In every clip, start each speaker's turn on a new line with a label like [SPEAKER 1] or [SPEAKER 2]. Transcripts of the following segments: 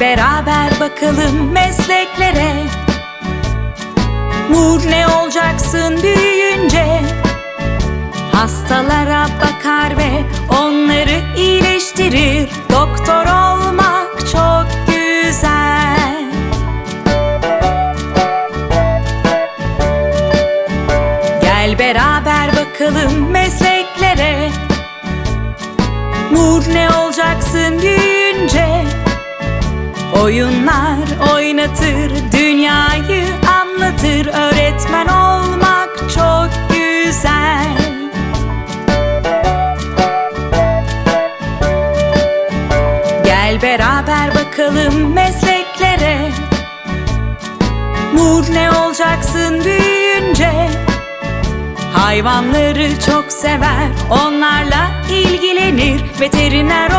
[SPEAKER 1] Beraber bakalım mesleklere. Nur ne olacaksın büyüyünce? Hastalara bakar ve onları iyileştirir. Doktor olmak çok güzel. Gel beraber bakalım mesleklere. Nur ne olacaksın büyüyünce Oyunlar oynatır, dünyayı anlatır. Öğretmen olmak çok güzel. Gel beraber bakalım mesleklere. Nur ne olacaksın büyüyünce? Hayvanları çok sever, onlarla ilgilenir. Veteriner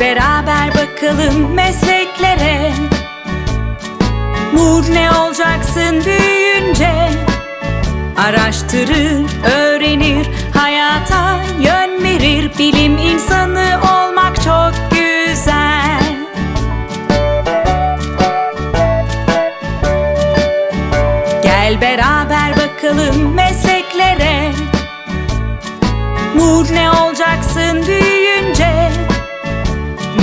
[SPEAKER 1] Beraber bakalım mesleklere. Nur ne olacaksın büyüyünce? Araştırır, öğrenir, hayata yön verir. Bilim insanı olmak çok güzel. Gel beraber bakalım mesleklere